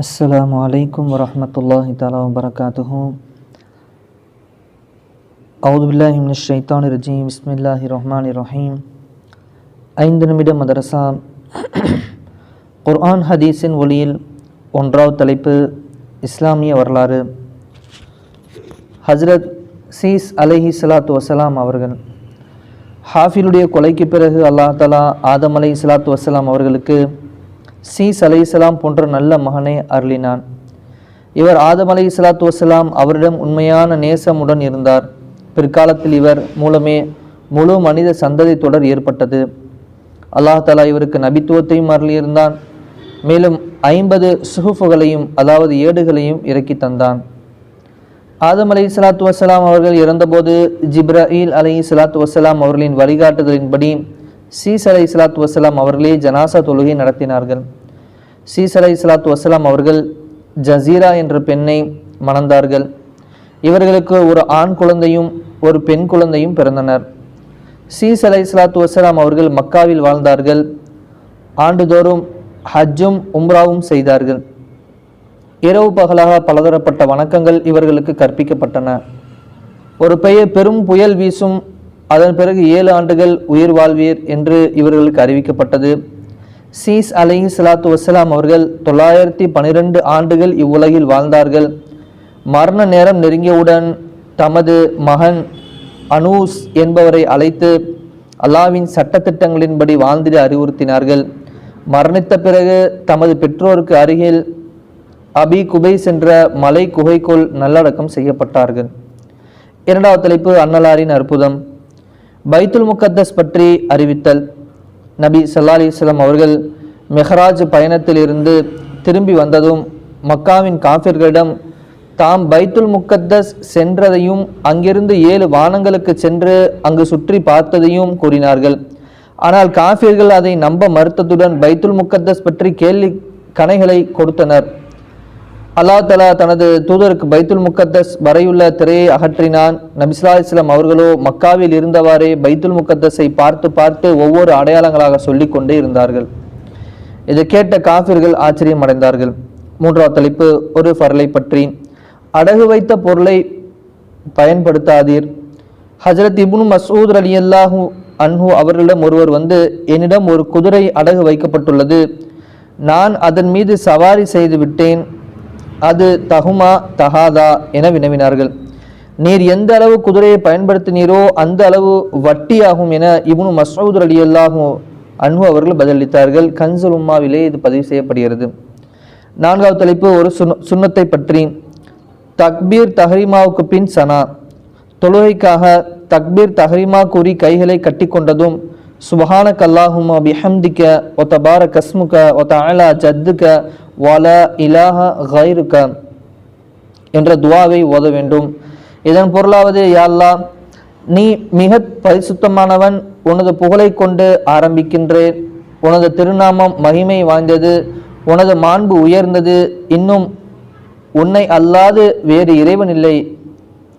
السلام عليكم ورحمة الله تعالى وبركاته أعوذ بالله من الشيطان الرجيم بسم الله الرحمن الرحيم ஐந்து நிமிட மதரசா குர்ஆன் ஹதீஸின் ஒளியில் ஒன்றாவது தலைப்பு இஸ்லாமிய வரலாறு ஹஜ்ரத் சீஸ் அலைஹி ஸலாத்து வசலாம் அவர்கள் ஹாஃபிலுடைய கொலைக்கு பிறகு அல்லாஹ் தலா ஆதம் அலை சலாத்து வசலாம் அவர்களுக்கு சீஸ் அலைஹிஸ்ஸலாம் போன்ற நல்ல மகனை அருளினான். இவர் ஆதம் அலை இஸ்லாத்து வசலாம் அவரிடம் உண்மையான நேசமுடன் இருந்தார். பிற்காலத்தில் இவர் மூலமே முழு மனித சந்ததி தொடர் ஏற்பட்டது. அல்லாஹ் தலா இவருக்கு நபித்துவத்தையும் அருளியிருந்தான். மேலும் ஐம்பது சுகுஃபுகளையும் அதாவது ஏடுகளையும் இறக்கி தந்தான். ஆதம் அலி சலாத்து வசலாம் அவர்கள் இறந்தபோது ஜிப்ராயில் அலி சலாத்து வசலாம் அவர்களின் வழிகாட்டுதலின்படி சீஸ் அலை சலாத்து வசலாம் அவர்களே ஜனாசா தொழுகை நடத்தினார்கள். சீஸ் அலை சலாத்து வசலாம் அவர்கள் ஜசீரா என்ற பெண்ணை மணந்தார்கள். இவர்களுக்கு ஒரு ஆண் குழந்தையும் ஒரு பெண் குழந்தையும் பிறந்தனர். சீஸ் அலை சலாத்து வசலாம் அவர்கள் மக்காவில் வாழ்ந்தார்கள். ஆண்டுதோறும் ஹஜ்ஜும் உம்ராவும் செய்தார்கள். இரவு பகலாக பலதரப்பட்ட வணக்கங்கள் இவர்களுக்கு கற்பிக்கப்பட்டன. ஒரு பெயர் பெரும் புயல் வீசும் அதன் பிறகு ஏழு ஆண்டுகள் உயிர் வாழ்வீர் என்று இவர்களுக்கு அறிவிக்கப்பட்டது. சீஸ் அலைஹி சலாத்து வசலாம் அவர்கள் தொள்ளாயிரத்தி பனிரெண்டு ஆண்டுகள் இவ்வுலகில் வாழ்ந்தார்கள். மரண நேரம் நெருங்கியவுடன் தமது மகன் அனூஸ் என்பவரை அழைத்து அல்லாவின் சட்டத்திட்டங்களின்படி வாழ்ந்திட அறிவுறுத்தினார்கள். மரணித்த பிறகு தமது பெற்றோருக்கு அருகில் அபி குபைஸ் என்ற மலை குகைக்குள் நல்லடக்கம் செய்யப்பட்டார்கள். இரண்டாவது தலைப்பு அன்னலாரின் அற்புதம். பைத்துல் முகத்தஸ் பற்றி அறிவித்தல். நபி சல்லா அலிஸ்லாம் அவர்கள் மெஹராஜ் பயணத்திலிருந்து திரும்பி வந்ததும் மக்காவின் காஃபிர்களிடம் தாம் பைத்துல் முக்கத்தஸ் சென்றதையும் அங்கிருந்து ஏழு வானங்களுக்கு சென்று அங்கு சுற்றி பார்த்ததையும் கூறினார்கள். ஆனால் காஃபியர்கள் அதை நம்ப மறுத்ததுடன் பைத்துல் முக்கத்தஸ் பற்றி கேள்வி கணைகளை கொடுத்தனர். அல்லா தலா தனது தூதருக்கு பைத்துல் முக்கத்தஸ் வரையுள்ள திரையை அகற்றினான். நபிஸ்லா இஸ்லாம் அவர்களோ மக்காவில் இருந்தவாறே பைத்துல் முக்கத்தஸை பார்த்து பார்த்து ஒவ்வொரு அடையாளங்களாக சொல்லிக் கொண்டே இருந்தார்கள். இதை கேட்ட காஃபிர்கள் ஆச்சரியம் அடைந்தார்கள். மூன்றாவது தலைப்பு ஒரு ஃபரலை பற்றி. அடகு வைத்த பொருளை பயன்படுத்தாதீர். ஹஜரத் இபுன் மசூத் அலி அல்லாஹூ அன்ஹு அவர்களிடம் ஒருவர் வந்து என்னிடம் ஒரு குதிரை அடகு வைக்கப்பட்டுள்ளது. நான் அதன் மீது சவாரி செய்து விட்டேன். அது தகுமா தகாதா என வினவினார்கள். நீர் எந்த அளவு குதிரையை பயன்படுத்தினீரோ அந்த அளவு வட்டியாகும் என இவனு மசூத் அலி அன்பு அவர்கள் பதிலளித்தார்கள். கன்சல் உம்மாவிலே இது பதிவு செய்யப்படுகிறது. நான்காவது தலைப்பு ஒரு சுன் சுண்ணத்தை பற்றி. தக்பீர் தஹரிமாவுக்கு பின் சனா. தொழுகைக்காக தக்பீர் தஹரிமா கூறி கைகளை கட்டிக்கொண்டதும் சுபஹான கல்லாஹுமா பிஹம்திக்க ஒத்த பார கஸ்முக ஒத்த அலா ஜத்துக்க வல இலாஹ கைருக்க என்ற துவாவை ஓத வேண்டும். இதன் பொருளாவது யாழ்லா நீ மிக பரிசுத்தமானவன். உனது புகழை கொண்டு ஆரம்பிக்கின்றேன். உனது திருநாமம் மகிமை வாய்ந்தது. உனது மாண்பு உயர்ந்தது. இன்னும் உன்னை அல்லாது வேறு இறைவன் இல்லை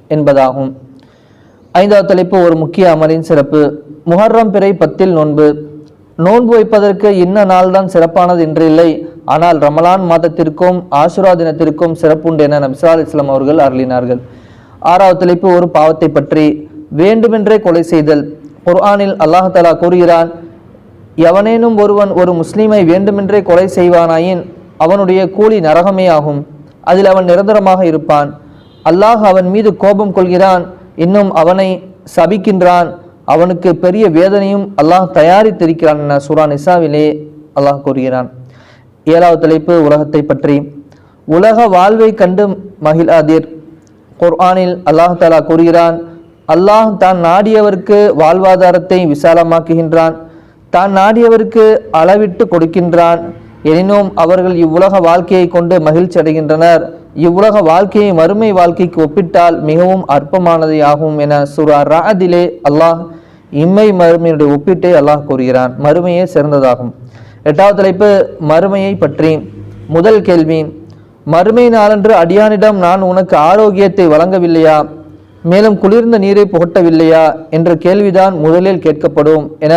என்பதாகும். ஐந்தாவது தலைப்பு ஒரு முக்கிய அமலின் சிறப்பு. முஹர்ரம் பிறை பத்தில் நோன்பு. நோன்பு வைப்பதற்கு இன்ன நாள்தான் சிறப்பானது என்று இல்லை. ஆனால் ரமலான் மாதத்திற்கும் ஆசுரா தினத்திற்கும் சிறப்புண்டு என நபிசா இஸ்லாம் அவர்கள் அருளினார்கள். ஆறாவது தலைப்பு ஒரு பாவத்தை பற்றி. வேண்டுமென்றே கொலை செய்தல். குர்ஆனில் அல்லாஹ் தலா கூறுகிறான் எவனேனும் ஒருவன் ஒரு முஸ்லீமை வேண்டுமென்றே கொலை செய்வானாயின் அவனுடைய கூலி நரகமே ஆகும். அதில் அவன் நிரந்தரமாக இருப்பான். அல்லாஹ் அவன் மீது கோபம் கொள்கிறான். இன்னும் அவனை சபிக்கின்றான். அவனுக்கு பெரிய வேதனையும் அல்லாஹ் தயாரித்திருக்கிறான் என சூரா நிசாவிலே அல்லாஹ் கூறுகிறான். ஏழாவது தலைப்பு உலகத்தை பற்றி. உலக வாழ்வை கண்டு மகிழாதீர். குர்ஆனில் அல்லாஹ் தாலா கூறுகிறான் அல்லாஹ் தான் நாடியவருக்கு வாழ்வாதாரத்தை விசாலமாக்குகின்றான். தான் நாடியவருக்கு அளவிட்டு கொடுக்கின்றான். எனினும் அவர்கள் இவ்வுலக வாழ்க்கையை கொண்டு மகிழ்ச்சி அடைகின்றனர். இவ்வுலக வாழ்க்கையை மறுமை வாழ்க்கைக்கு ஒப்பிட்டால் மிகவும் அற்பமானது ஆகும் என சுரா ராதிலே அல்லாஹ் இம்மை மறுமையுடைய ஒப்பீட்டை அல்லாஹ் கூறுகிறான். மறுமையே சிறந்ததாகும். எட்டாவது தலைப்பு மறுமையை பற்றி. முதல் கேள்வி மறுமை நாளன்று அடியானிடம் நான் உனக்கு ஆரோக்கியத்தை வழங்கவில்லையா? மேலும் குளிர்ந்த நீரை புகட்டவில்லையா? என்ற கேள்விதான் முதலில் கேட்கப்படும் என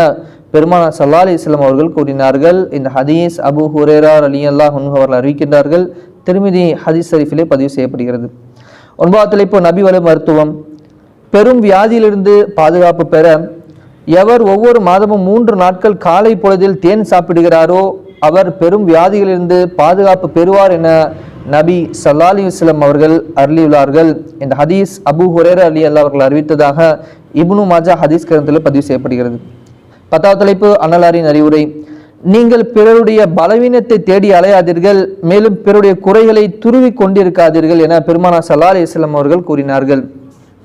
பெருமான சல்லா அலிஸ்லாம் அவர்கள் கூறினார்கள். இந்த ஹதீஸ் அபு ஹுரேரா அலி அல்லா அவர்கள் அறிவிக்கின்றார்கள். திருமிதி ஹதீஸ் ஷரீஃபிலே பதிவு செய்யப்படுகிறது. ஒன்பதாவது தலைப்பு நபி வழி மருத்துவம். பெரும் வியாதியிலிருந்து பாதுகாப்பு பெற எவர் ஒவ்வொரு மாதமும் மூன்று நாட்கள் காலை பொழுதில் தேன் சாப்பிடுகிறாரோ அவர் பெரும் வியாதிகளிலிருந்து பாதுகாப்பு பெறுவார் என நபி சல்லாலி இஸ்லம் அவர்கள் அருளியுள்ளார்கள். இந்த ஹதீஸ் அபு ஹுரேர் அலி அல்லா அவர்கள் அறிவித்ததாக இப்னு மாஜா ஹதீஸ் கிரந்தத்தில் பதிவு செய்யப்படுகிறது. பத்தாவது தலைப்பு அன்னலாரின் அறிவுரை. நீங்கள் பிறருடைய பலவீனத்தை தேடி அலையாதீர்கள் மேலும் பிறருடைய குறைகளை துருவி கொண்டிருக்காதீர்கள் என பெருமானா சல்லா அலி இஸ்லாம் அவர்கள் கூறினார்கள்.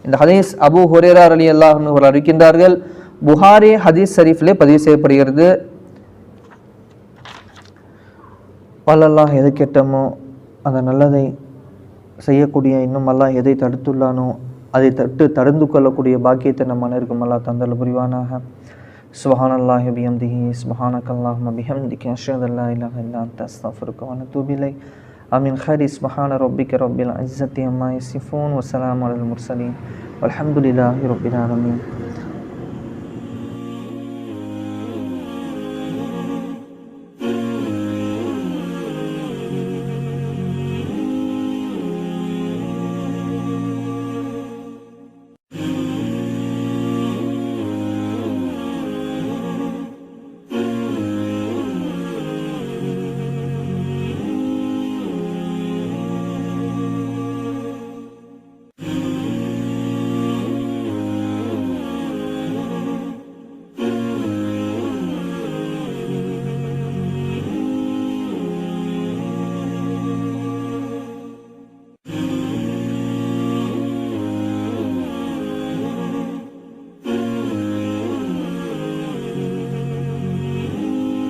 இந்த ஹதீஸ் அபு ஹுரேரா அலி அல்லாஹ் அவர்கள் அறிவிக்கின்றார்கள். புகாரி ஹதீஸ் ஷரீஃப்லே பதிவு செய்யப்படுகிறது. பல்லல்லாஹ் எது கெட்டமோ அந்த நல்லதை செய்யக்கூடிய இன்னும் அல்லாஹ் எதை தடுத்துள்ளானோ அதை தட்டு தடுந்து கொள்ளக்கூடிய பாக்கியத்தை நம்ம அனைவருக்கும் அல்லா தந்தல் புரிவானாக. சுஹான் அல்லாஹ் பிஹம்திஹி சுஹானக் அல்லாஹ் பிஹம்திக்கு அஷத் அல்லா இல்லாஹ் இல்லா தஸ்தஃபுருக்கான தூபிலை அமின். ஹரி சுஹான ரொபிக்க ரொபில் அஜ்ஜத்தி அம்மா சிஃபோன் வசலாம் அல் முர்சலீம் அலமதுல்லாஹி ரொபின் ஆலமீன்